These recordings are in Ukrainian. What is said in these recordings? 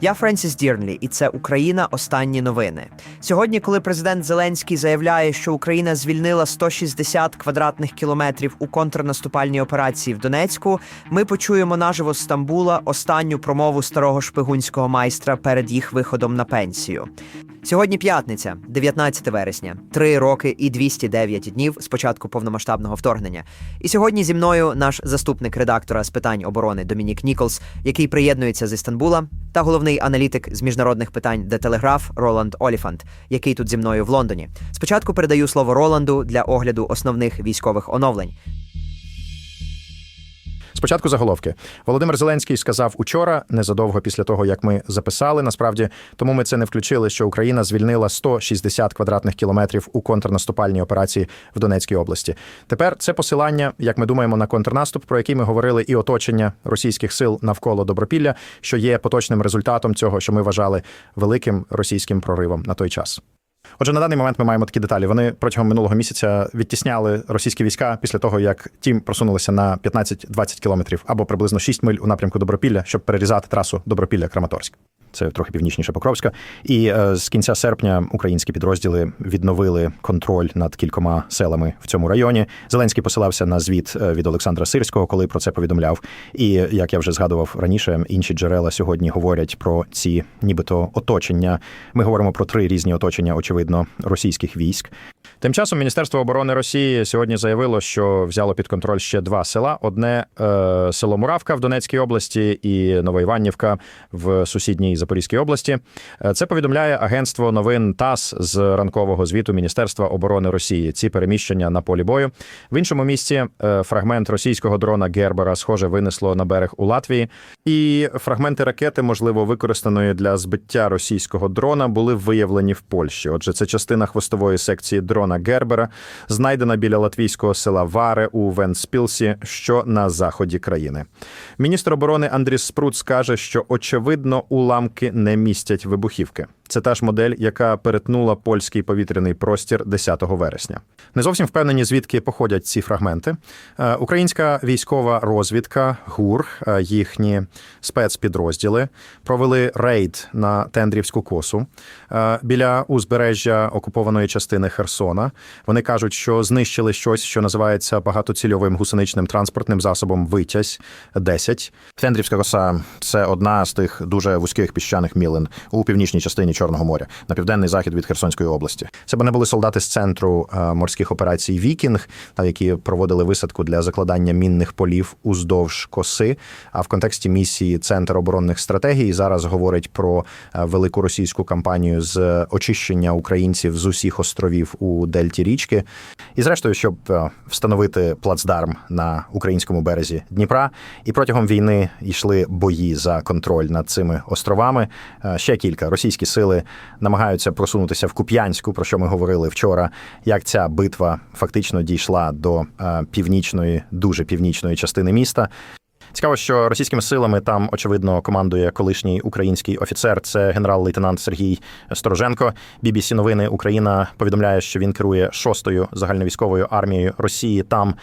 Я Френсіс Дірнлі, і це Україна. Останні новини. Сьогодні, коли президент Зеленський заявляє, що Україна звільнила 160 квадратних кілометрів у контрнаступальній операції в Донецьку, ми почуємо наживо з Стамбула останню промову старого шпигунського майстра перед їх виходом на пенсію. Сьогодні п'ятниця, 19 вересня, три роки і 209 днів з початку повномасштабного вторгнення. І сьогодні зі мною наш заступник редактора з питань оборони Домінік Ніколс, який приєднується з Істанбула, та головний аналітик з міжнародних питань де Телеграф Роланд Оліфант, який тут зі мною в Лондоні. Спочатку передаю слово Роланду для огляду основних військових оновлень. Спочатку заголовки. Володимир Зеленський сказав учора, незадовго після того, як ми записали. Насправді, тому ми це не включили, що Україна звільнила 160 квадратних кілометрів у контрнаступальній операції в Донецькій області. Тепер це посилання, як ми думаємо, на контрнаступ, про який ми говорили, і оточення російських сил навколо Добропілля, що є поточним результатом цього, що ми вважали великим російським проривом на той час. Отже, на даний момент ми маємо такі деталі. Вони протягом минулого місяця відтісняли російські війська після того, як тім просунулися на 15-20 кілометрів або приблизно 6 миль у напрямку Добропілля, щоб перерізати трасу Добропілля-Краматорськ. Це трохи північніше Покровська. І е, з кінця серпня українські підрозділи відновили контроль над кількома селами в цьому районі. Зеленський посилався на звіт е, від Олександра Сирського, коли про це повідомляв. І як я вже згадував раніше, інші джерела сьогодні говорять про ці, нібито оточення. Ми говоримо про три різні оточення, очевидно, російських військ. Тим часом Міністерство оборони Росії сьогодні заявило, що взяло під контроль ще два села: одне е, село Муравка в Донецькій області і Новоіванівка в сусідній Запорізькій області. Е, Це повідомляє агентство новин ТАСС з ранкового звіту Міністерства оборони Росії. Ці переміщення на полі бою. В іншому місці е, фрагмент російського дрона Гербера, схоже, винесло на берег у Латвії. І фрагменти ракети, можливо, використаної для збиття російського дрона, були виявлені в Польщі. Отже, це частина хвостової секції дрона Гербера, знайдена біля латвійського села Варе у Венспілсі, що на заході країни. Міністр оборони Андріс Спруц каже, що очевидно уламки не містять вибухівки. Це та ж модель, яка перетнула польський повітряний простір 10 вересня. Не зовсім впевнені, звідки походять ці фрагменти. Е, Українська військова розвідка ГУР, е, їхні спецпідрозділи провели рейд на Тендрівську косу е, біля узбережжя окупованої частини Херсона. Вони кажуть, що знищили щось, що називається багатоцільовим гусеничним транспортним засобом Витязь 10 Тендрівська коса це одна з тих дуже вузьких піщаних мілин у північній частині Чорного моря на південний захід від Херсонської області. Це вони були солдати з центру е, морських операцій Вікінг, які проводили висадку для закладання мінних полів уздовж коси. А в контексті місії Центр оборонних стратегій зараз говорить про е, велику російську кампанію з очищення українців з усіх островів у Дельті річки. І зрештою, щоб е, встановити плацдарм на українському березі Дніпра, і протягом війни йшли бої за контроль над цими островами. Е, Ще кілька російські сили намагаються просунутися в Куп'янську, про що ми говорили вчора. Як ця битва фактично дійшла до е, північної, дуже північної частини міста. Цікаво, що російськими силами там очевидно командує колишній український офіцер. Це генерал-лейтенант Сергій Стороженко. BBC новини Україна повідомляє, що він керує шостою загальновійськовою армією Росії. Там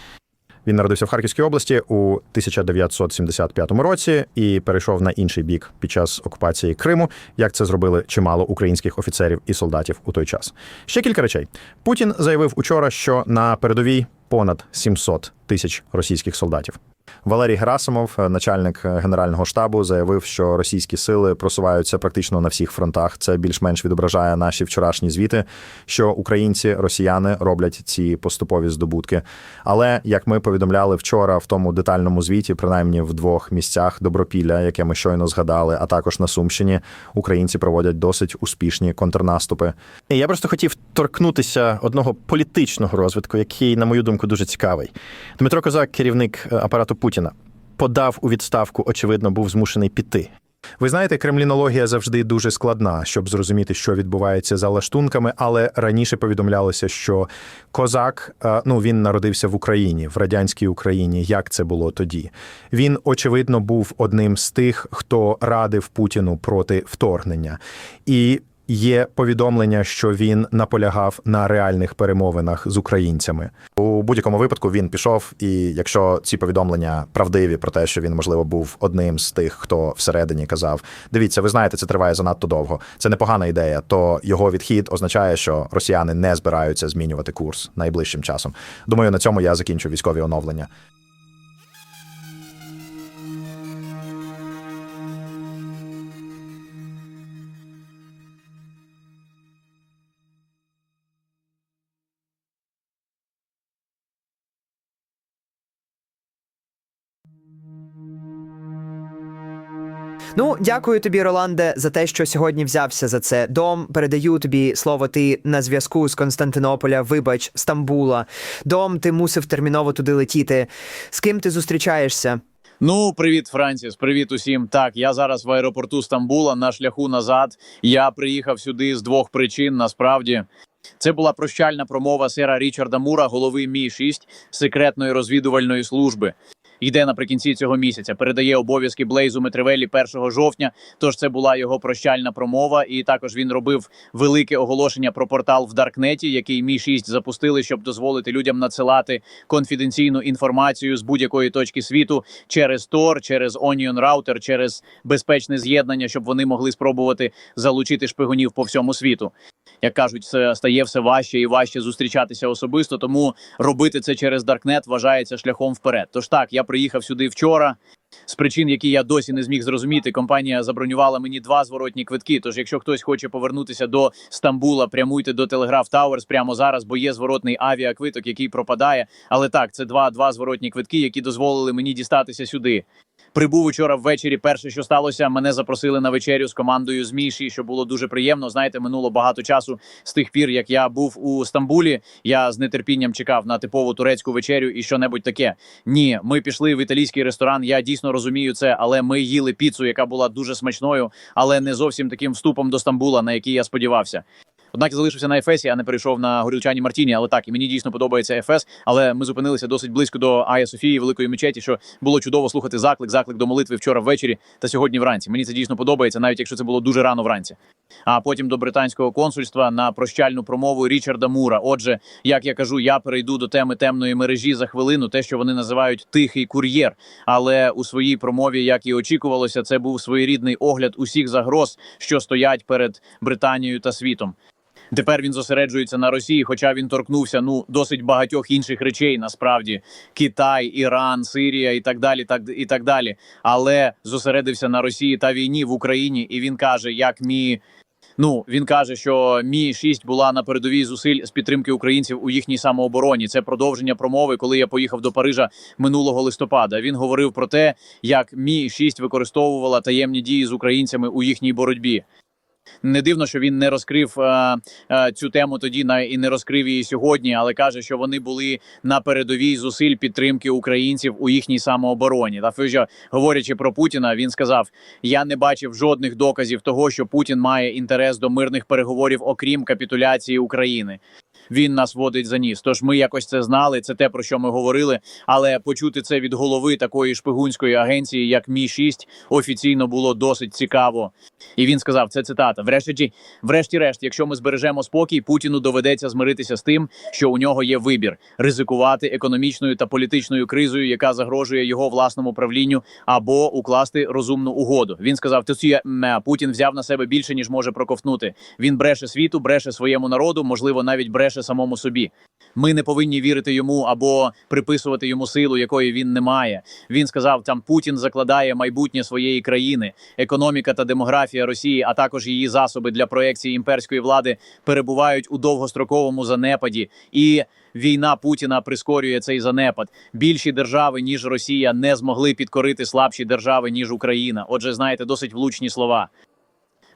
він народився в Харківській області у 1975 році і перейшов на інший бік під час окупації Криму. Як це зробили чимало українських офіцерів і солдатів у той час? Ще кілька речей. Путін заявив учора, що на передовій понад 700 тисяч російських солдатів. Валерій Герасимов, начальник генерального штабу, заявив, що російські сили просуваються практично на всіх фронтах. Це більш-менш відображає наші вчорашні звіти, що українці, росіяни роблять ці поступові здобутки. Але як ми повідомляли вчора в тому детальному звіті, принаймні в двох місцях Добропілля, яке ми щойно згадали, а також на Сумщині, українці проводять досить успішні контрнаступи. Я просто хотів торкнутися одного політичного розвитку, який, на мою думку, дуже цікавий. Дмитро Козак, керівник е, апарату Путіна, подав у відставку, очевидно, був змушений піти. Ви знаєте, кремлінологія завжди дуже складна, щоб зрозуміти, що відбувається за лаштунками, але раніше повідомлялося, що козак, е, ну він народився в Україні, в радянській Україні. Як це було тоді? Він, очевидно, був одним з тих, хто радив Путіну проти вторгнення. І є повідомлення, що він наполягав на реальних перемовинах з українцями. У будь-якому випадку він пішов, і якщо ці повідомлення правдиві про те, що він можливо був одним з тих, хто всередині казав: дивіться, ви знаєте, це триває занадто довго. Це непогана ідея. То його відхід означає, що росіяни не збираються змінювати курс найближчим часом. Думаю, на цьому я закінчу військові оновлення. Ну, дякую тобі, Роланде, за те, що сьогодні взявся за це. Дом, передаю тобі слово. Ти на зв'язку з Константинополя, вибач, Стамбула. Дом, ти мусив терміново туди летіти. З ким ти зустрічаєшся? Ну, привіт, Франсіс. Привіт усім. Так, я зараз в аеропорту Стамбула на шляху назад. Я приїхав сюди з двох причин. Насправді, це була прощальна промова сера Річарда Мура, голови Мі 6 секретної розвідувальної служби. Йде наприкінці цього місяця. Передає обов'язки Блейзу Метревелі 1 жовтня. Тож це була його прощальна промова. І також він робив велике оголошення про портал в Даркнеті, який Мі 6 запустили, щоб дозволити людям надсилати конфіденційну інформацію з будь-якої точки світу через Tor, через Onion Router, через безпечне з'єднання, щоб вони могли спробувати залучити шпигунів по всьому світу. Як кажуть, це стає все важче і важче зустрічатися особисто, тому робити це через Даркнет вважається шляхом вперед. Тож так, я приїхав сюди вчора. З причин, які я досі не зміг зрозуміти, компанія забронювала мені два зворотні квитки. Тож, якщо хтось хоче повернутися до Стамбула, прямуйте до Телеграф Тауерс прямо зараз, бо є зворотний авіаквиток, який пропадає. Але так, це два, два зворотні квитки, які дозволили мені дістатися сюди. Прибув учора ввечері. Перше, що сталося, мене запросили на вечерю з командою з Міші, що було дуже приємно. Знаєте, минуло багато часу з тих пір, як я був у Стамбулі. Я з нетерпінням чекав на типову турецьку вечерю і що-небудь таке. Ні, ми пішли в італійський ресторан. Я дійсно розумію це, але ми їли піцу, яка була дуже смачною, але не зовсім таким вступом до Стамбула, на який я сподівався. Однак я залишився на Ефесі, а не перейшов на горілчані Мартіні. Але так, і мені дійсно подобається Ефес. Але ми зупинилися досить близько до Ая Софії, великої мечеті, що було чудово слухати заклик, заклик до молитви вчора ввечері та сьогодні вранці. Мені це дійсно подобається, навіть якщо це було дуже рано вранці. А потім до британського консульства на прощальну промову Річарда Мура. Отже, як я кажу, я перейду до теми темної мережі за хвилину, те, що вони називають тихий кур'єр. Але у своїй промові, як і очікувалося, це був своєрідний огляд усіх загроз, що стоять перед Британією та світом. Тепер він зосереджується на Росії, хоча він торкнувся ну досить багатьох інших речей. Насправді Китай, Іран, Сирія і так далі. Так і так далі. Але зосередився на Росії та війні в Україні. І він каже, як мі. Ну він каже, що мі 6 була на передовій зусиль з підтримки українців у їхній самообороні. Це продовження промови, коли я поїхав до Парижа минулого листопада. Він говорив про те, як мі 6 використовувала таємні дії з українцями у їхній боротьбі. Не дивно, що він не розкрив е, е, цю тему тоді на і не розкрив її сьогодні, але каже, що вони були на передовій зусиль підтримки українців у їхній самообороні. Та фежа, говорячи про Путіна, він сказав: Я не бачив жодних доказів того, що Путін має інтерес до мирних переговорів, окрім капітуляції України. Він нас водить за ніс. Тож ми якось це знали. Це те про що ми говорили. Але почути це від голови такої шпигунської агенції, як Мі 6 офіційно було досить цікаво. І він сказав: це цитата. Врешті, врешті-решт, якщо ми збережемо спокій, Путіну доведеться змиритися з тим, що у нього є вибір ризикувати економічною та політичною кризою, яка загрожує його власному правлінню, або укласти розумну угоду. Він сказав: «Тосі, Путін взяв на себе більше ніж може проковтнути. Він бреше світу, бреше своєму народу, можливо, навіть бреше самому собі. Ми не повинні вірити йому або приписувати йому силу, якої він не має. Він сказав: там Путін закладає майбутнє своєї країни, економіка та демографія Росії, а також її засоби для проекції імперської влади перебувають у довгостроковому занепаді, і війна Путіна прискорює цей занепад. Більші держави ніж Росія не змогли підкорити слабші держави ніж Україна. Отже, знаєте, досить влучні слова.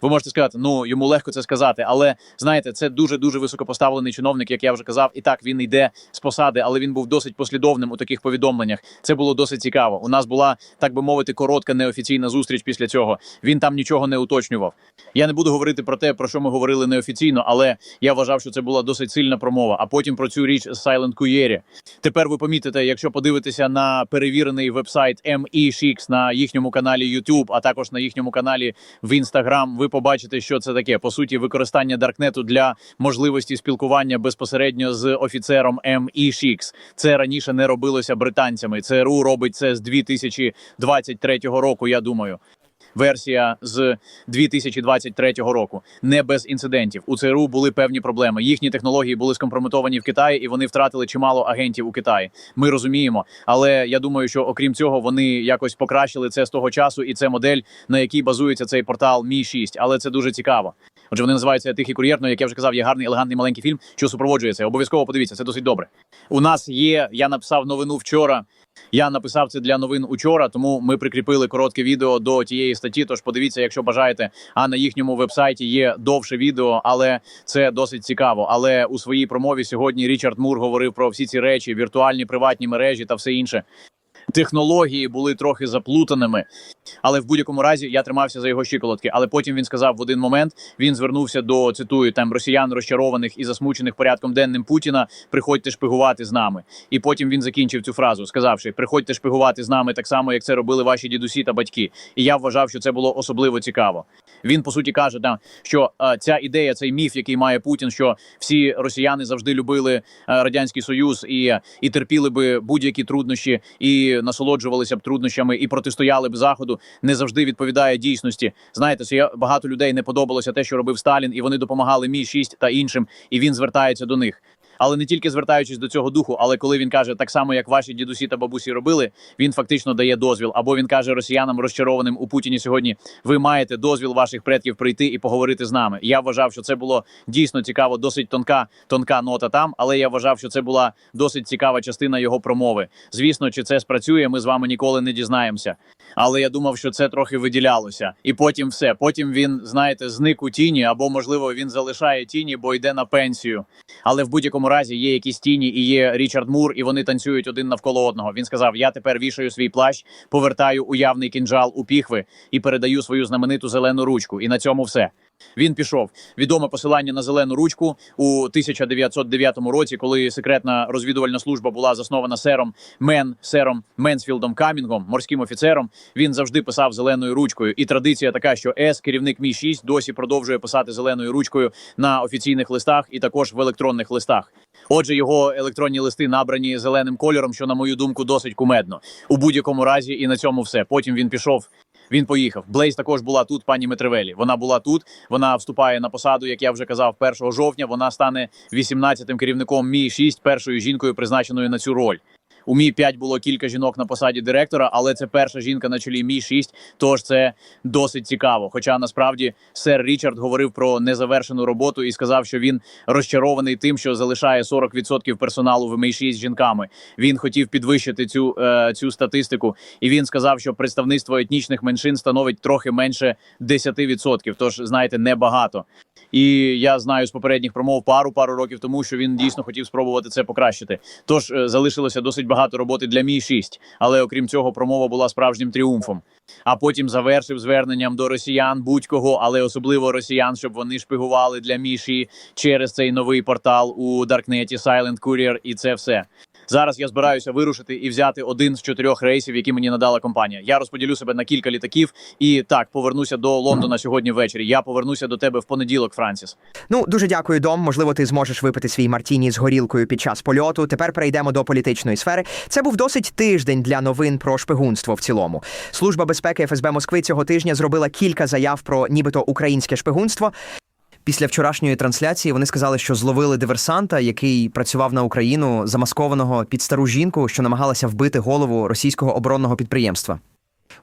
Ви можете сказати, ну йому легко це сказати, але знаєте, це дуже дуже високопоставлений чиновник, як я вже казав. І так він йде з посади, але він був досить послідовним у таких повідомленнях. Це було досить цікаво. У нас була так би мовити коротка неофіційна зустріч після цього. Він там нічого не уточнював. Я не буду говорити про те, про що ми говорили неофіційно, але я вважав, що це була досить сильна промова. А потім про цю річ з Silent Куєрі. Тепер ви помітите, якщо подивитися на перевірений вебсайт ME6 на їхньому каналі YouTube, а також на їхньому каналі в Instagram, ви ви побачите, що це таке. По суті, використання Даркнету для можливості спілкування безпосередньо з офіцером MI6. Це раніше не робилося британцями. ЦРУ робить це з 2023 року. Я думаю. Версія з 2023 року не без інцидентів. У ЦРУ були певні проблеми. Їхні технології були скомпрометовані в Китаї, і вони втратили чимало агентів у Китаї. Ми розуміємо, але я думаю, що окрім цього вони якось покращили це з того часу, і це модель, на якій базується цей портал Мі 6 Але це дуже цікаво. Отже, вони називаються Тихий кур'єр. Ну, як я вже казав, є гарний елегантний маленький фільм, що супроводжує це. Обов'язково подивіться, це досить добре. У нас є. Я написав новину вчора. Я написав це для новин учора, тому ми прикріпили коротке відео до тієї статті. Тож подивіться, якщо бажаєте. А на їхньому вебсайті є довше відео, але це досить цікаво. Але у своїй промові сьогодні Річард Мур говорив про всі ці речі, віртуальні приватні мережі та все інше. Технології були трохи заплутаними, але в будь-якому разі я тримався за його щиколотки. Але потім він сказав в один момент: він звернувся до цитую там росіян розчарованих і засмучених порядком денним Путіна. Приходьте шпигувати з нами. І потім він закінчив цю фразу, сказавши: Приходьте шпигувати з нами так само, як це робили ваші дідусі та батьки. І я вважав, що це було особливо цікаво. Він по суті каже, да, що е, ця ідея, цей міф, який має Путін, що всі росіяни завжди любили е, радянський союз і, і терпіли би будь-які труднощі, і насолоджувалися б труднощами, і протистояли б заходу, не завжди відповідає дійсності. Знаєте, я багато людей не подобалося те, що робив Сталін, і вони допомагали мі 6 та іншим, і він звертається до них. Але не тільки звертаючись до цього духу, але коли він каже так само, як ваші дідусі та бабусі робили, він фактично дає дозвіл. Або він каже росіянам розчарованим у Путіні сьогодні: ви маєте дозвіл ваших предків прийти і поговорити з нами. Я вважав, що це було дійсно цікаво, досить тонка, тонка нота там. Але я вважав, що це була досить цікава частина його промови. Звісно, чи це спрацює, ми з вами ніколи не дізнаємося. Але я думав, що це трохи виділялося, і потім все. Потім він, знаєте, зник у тіні, або можливо він залишає тіні, бо йде на пенсію. Але в будь-якому разі є якісь тіні, і є Річард Мур, і вони танцюють один навколо одного. Він сказав: Я тепер вішаю свій плащ, повертаю уявний кінжал у піхви і передаю свою знамениту зелену ручку. І на цьому все. Він пішов. Відоме посилання на зелену ручку у 1909 році, коли секретна розвідувальна служба була заснована сером Мен, сером Менсфілдом Камінгом, морським офіцером. Він завжди писав зеленою ручкою. І традиція така, що С, керівник Мі 6 досі продовжує писати зеленою ручкою на офіційних листах і також в електронних листах. Отже, його електронні листи набрані зеленим кольором, що на мою думку досить кумедно. У будь-якому разі, і на цьому все. Потім він пішов. Він поїхав. Блейз також була тут, пані Метревелі. Вона була тут. Вона вступає на посаду, як я вже казав, 1 жовтня. Вона стане 18-тим керівником Мі 6 першою жінкою, призначеною на цю роль. У Мі 5 було кілька жінок на посаді директора, але це перша жінка на чолі Мі 6 Тож це досить цікаво. Хоча насправді сер Річард говорив про незавершену роботу і сказав, що він розчарований тим, що залишає 40% персоналу в Мі 6 жінками. Він хотів підвищити цю, е, цю статистику, і він сказав, що представництво етнічних меншин становить трохи менше 10%. Тож знаєте, небагато. І я знаю з попередніх промов пару пару років тому, що він дійсно хотів спробувати це покращити. Тож е, залишилося досить багато роботи для мі 6 але окрім цього, промова була справжнім тріумфом. А потім завершив зверненням до росіян будь-кого, але особливо росіян, щоб вони шпигували для міші через цей новий портал у Даркнеті Silent Courier і це все. Зараз я збираюся вирушити і взяти один з чотирьох рейсів, які мені надала компанія. Я розподілю себе на кілька літаків і так повернуся до Лондона сьогодні ввечері. Я повернуся до тебе в понеділок, Франсіс. Ну дуже дякую, Дом. Можливо, ти зможеш випити свій Мартіні з горілкою під час польоту. Тепер перейдемо до політичної сфери. Це був досить тиждень для новин про шпигунство в цілому. Служба безпеки ФСБ Москви цього тижня зробила кілька заяв про нібито українське шпигунство. Після вчорашньої трансляції вони сказали, що зловили диверсанта, який працював на Україну, замаскованого під стару жінку, що намагалася вбити голову російського оборонного підприємства.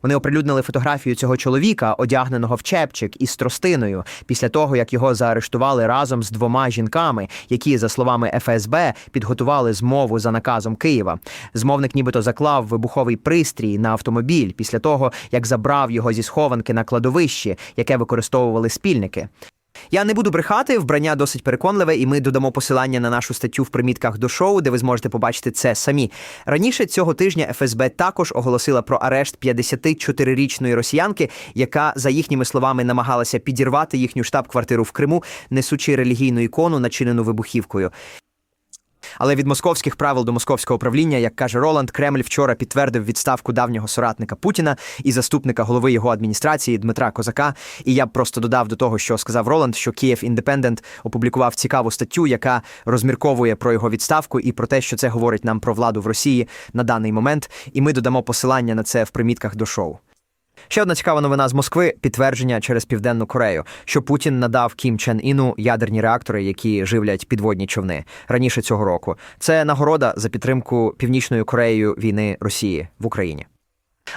Вони оприлюднили фотографію цього чоловіка, одягненого в чепчик із тростиною, після того як його заарештували разом з двома жінками, які, за словами ФСБ, підготували змову за наказом Києва. Змовник нібито заклав вибуховий пристрій на автомобіль після того, як забрав його зі схованки на кладовищі, яке використовували спільники. Я не буду брехати, вбрання досить переконливе, і ми додамо посилання на нашу статтю в примітках до шоу, де ви зможете побачити це самі. Раніше цього тижня ФСБ також оголосила про арешт 54-річної росіянки, яка, за їхніми словами, намагалася підірвати їхню штаб-квартиру в Криму, несучи релігійну ікону, начинену вибухівкою. Але від московських правил до московського правління, як каже Роланд, Кремль вчора підтвердив відставку давнього соратника Путіна і заступника голови його адміністрації Дмитра Козака. І я б просто додав до того, що сказав Роланд, що Київ Індепендент опублікував цікаву статтю, яка розмірковує про його відставку і про те, що це говорить нам про владу в Росії на даний момент. І ми додамо посилання на це в примітках до шоу. Ще одна цікава новина з Москви підтвердження через Південну Корею, що Путін надав Кім Чен Іну ядерні реактори, які живлять підводні човни раніше цього року. Це нагорода за підтримку Північною Кореєю війни Росії в Україні.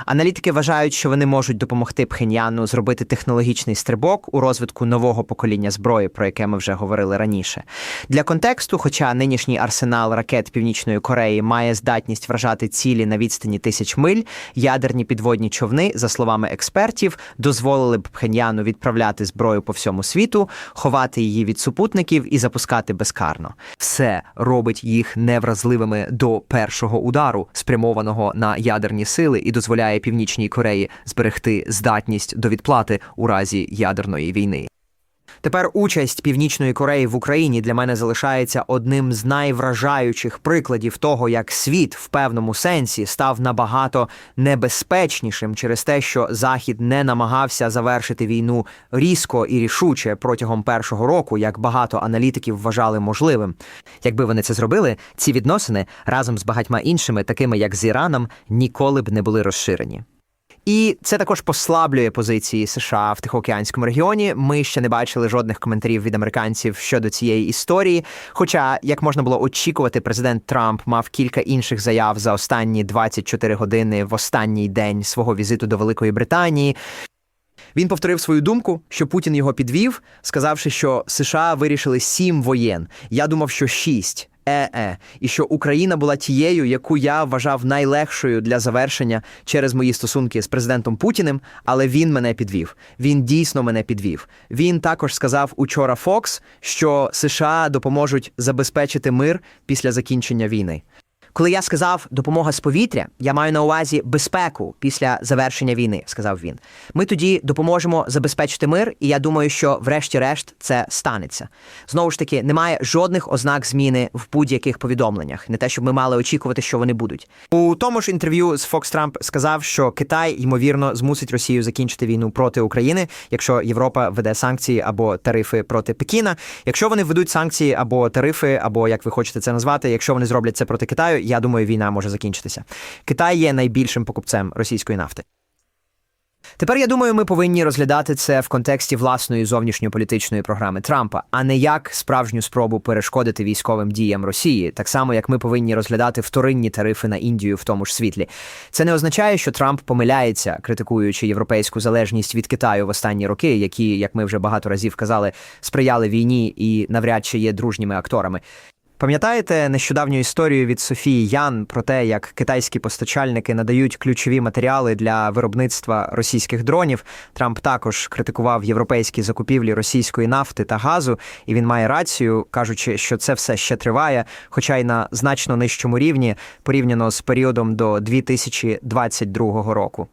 Аналітики вважають, що вони можуть допомогти Пхеньяну зробити технологічний стрибок у розвитку нового покоління зброї, про яке ми вже говорили раніше. Для контексту, хоча нинішній арсенал ракет Північної Кореї має здатність вражати цілі на відстані тисяч миль, ядерні підводні човни, за словами експертів, дозволили б Пхеньяну відправляти зброю по всьому світу, ховати її від супутників і запускати безкарно. Все робить їх невразливими до першого удару, спрямованого на ядерні сили, і дозволяє Північній Кореї зберегти здатність до відплати у разі ядерної війни. Тепер участь Північної Кореї в Україні для мене залишається одним з найвражаючих прикладів того, як світ в певному сенсі став набагато небезпечнішим через те, що Захід не намагався завершити війну різко і рішуче протягом першого року, як багато аналітиків вважали можливим. Якби вони це зробили, ці відносини разом з багатьма іншими, такими як з Іраном, ніколи б не були розширені. І це також послаблює позиції США в Тихоокеанському регіоні. Ми ще не бачили жодних коментарів від американців щодо цієї історії. Хоча, як можна було очікувати, президент Трамп мав кілька інших заяв за останні 24 години в останній день свого візиту до Великої Британії. Він повторив свою думку, що Путін його підвів, сказавши, що США вирішили сім воєн. Я думав, що шість. Е-е, і що Україна була тією, яку я вважав найлегшою для завершення через мої стосунки з президентом Путіним, але він мене підвів. Він дійсно мене підвів. Він також сказав учора Фокс, що США допоможуть забезпечити мир після закінчення війни. Коли я сказав допомога з повітря, я маю на увазі безпеку після завершення війни, сказав він. Ми тоді допоможемо забезпечити мир, і я думаю, що врешті-решт це станеться. Знову ж таки, немає жодних ознак зміни в будь-яких повідомленнях, не те, щоб ми мали очікувати, що вони будуть. У тому ж інтерв'ю з Fox Trump сказав, що Китай ймовірно змусить Росію закінчити війну проти України, якщо Європа веде санкції або тарифи проти Пекіна. Якщо вони введуть санкції або тарифи, або як ви хочете це назвати, якщо вони зроблять це проти Китаю, я думаю, війна може закінчитися. Китай є найбільшим покупцем російської нафти. Тепер я думаю, ми повинні розглядати це в контексті власної зовнішньополітичної програми Трампа, а не як справжню спробу перешкодити військовим діям Росії, так само як ми повинні розглядати вторинні тарифи на Індію в тому ж світлі. Це не означає, що Трамп помиляється, критикуючи європейську залежність від Китаю в останні роки, які, як ми вже багато разів казали, сприяли війні і навряд чи є дружніми акторами. Пам'ятаєте нещодавню історію від Софії Ян про те, як китайські постачальники надають ключові матеріали для виробництва російських дронів? Трамп також критикував європейські закупівлі російської нафти та газу, і він має рацію, кажучи, що це все ще триває, хоча й на значно нижчому рівні порівняно з періодом до 2022 року.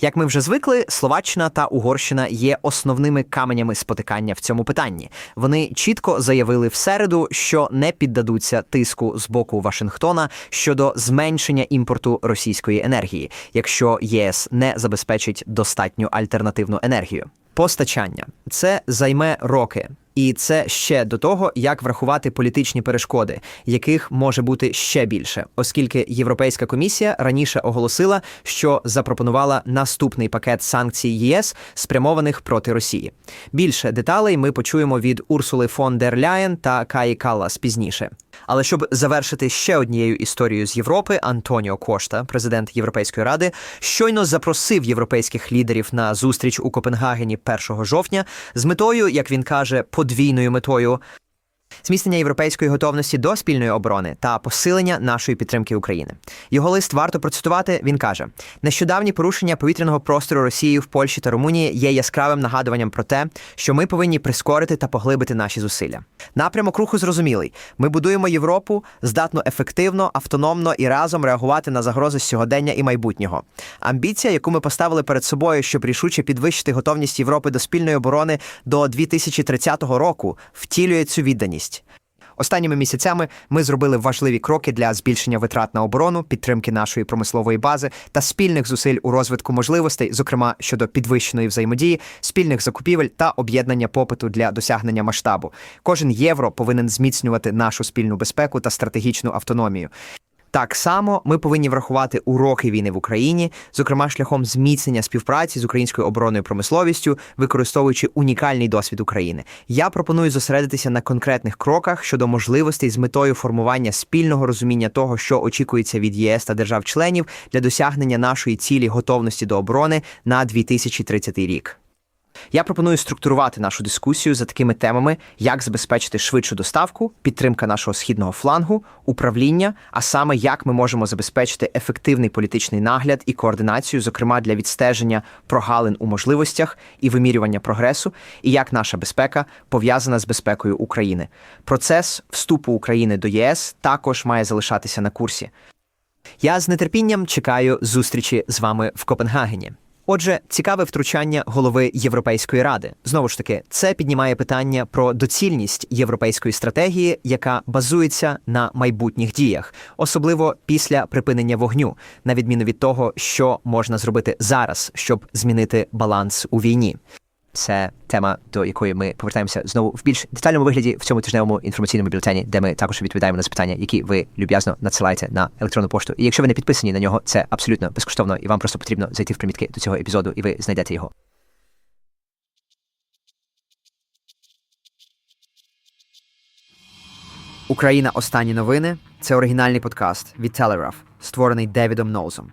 Як ми вже звикли, Словаччина та Угорщина є основними каменями спотикання в цьому питанні. Вони чітко заявили в середу, що не піддадуться тиску з боку Вашингтона щодо зменшення імпорту російської енергії, якщо ЄС не забезпечить достатню альтернативну енергію. Постачання це займе роки. І це ще до того, як врахувати політичні перешкоди, яких може бути ще більше, оскільки Європейська комісія раніше оголосила, що запропонувала наступний пакет санкцій ЄС, спрямованих проти Росії. Більше деталей ми почуємо від Урсули фон дер Ляєн та Каї Каллас пізніше. Але щоб завершити ще однією історією з Європи, Антоніо Кошта, президент Європейської ради, щойно запросив європейських лідерів на зустріч у Копенгагені 1 жовтня з метою, як він каже, подвійною метою. Зміцнення європейської готовності до спільної оборони та посилення нашої підтримки України. Його лист варто процитувати. Він каже: нещодавні порушення повітряного простору Росії в Польщі та Румунії є яскравим нагадуванням про те, що ми повинні прискорити та поглибити наші зусилля. Напрямок руху зрозумілий. Ми будуємо Європу здатну ефективно, автономно і разом реагувати на загрози сьогодення і майбутнього. Амбіція, яку ми поставили перед собою, щоб рішуче підвищити готовність Європи до спільної оборони до 2030 року, втілює цю відданість. Останніми місяцями ми зробили важливі кроки для збільшення витрат на оборону, підтримки нашої промислової бази та спільних зусиль у розвитку можливостей, зокрема щодо підвищеної взаємодії, спільних закупівель та об'єднання попиту для досягнення масштабу. Кожен євро повинен зміцнювати нашу спільну безпеку та стратегічну автономію. Так само ми повинні врахувати уроки війни в Україні, зокрема шляхом зміцнення співпраці з українською оборонною промисловістю, використовуючи унікальний досвід України. Я пропоную зосередитися на конкретних кроках щодо можливостей з метою формування спільного розуміння того, що очікується від ЄС та держав-членів для досягнення нашої цілі готовності до оборони на 2030 рік. Я пропоную структурувати нашу дискусію за такими темами, як забезпечити швидшу доставку, підтримка нашого східного флангу, управління, а саме як ми можемо забезпечити ефективний політичний нагляд і координацію, зокрема для відстеження прогалин у можливостях і вимірювання прогресу, і як наша безпека пов'язана з безпекою України. Процес вступу України до ЄС також має залишатися на курсі. Я з нетерпінням чекаю зустрічі з вами в Копенгагені. Отже, цікаве втручання голови Європейської ради. Знову ж таки, це піднімає питання про доцільність європейської стратегії, яка базується на майбутніх діях, особливо після припинення вогню, на відміну від того, що можна зробити зараз, щоб змінити баланс у війні. Це тема, до якої ми повертаємося знову в більш детальному вигляді в цьому тижневому інформаційному бюлетені, де ми також відповідаємо на запитання, які ви люб'язно надсилаєте на електронну пошту. І якщо ви не підписані на нього, це абсолютно безкоштовно, і вам просто потрібно зайти в примітки до цього епізоду, і ви знайдете його. Україна. Останні новини це оригінальний подкаст від Telegraph, створений Девідом Ноузом.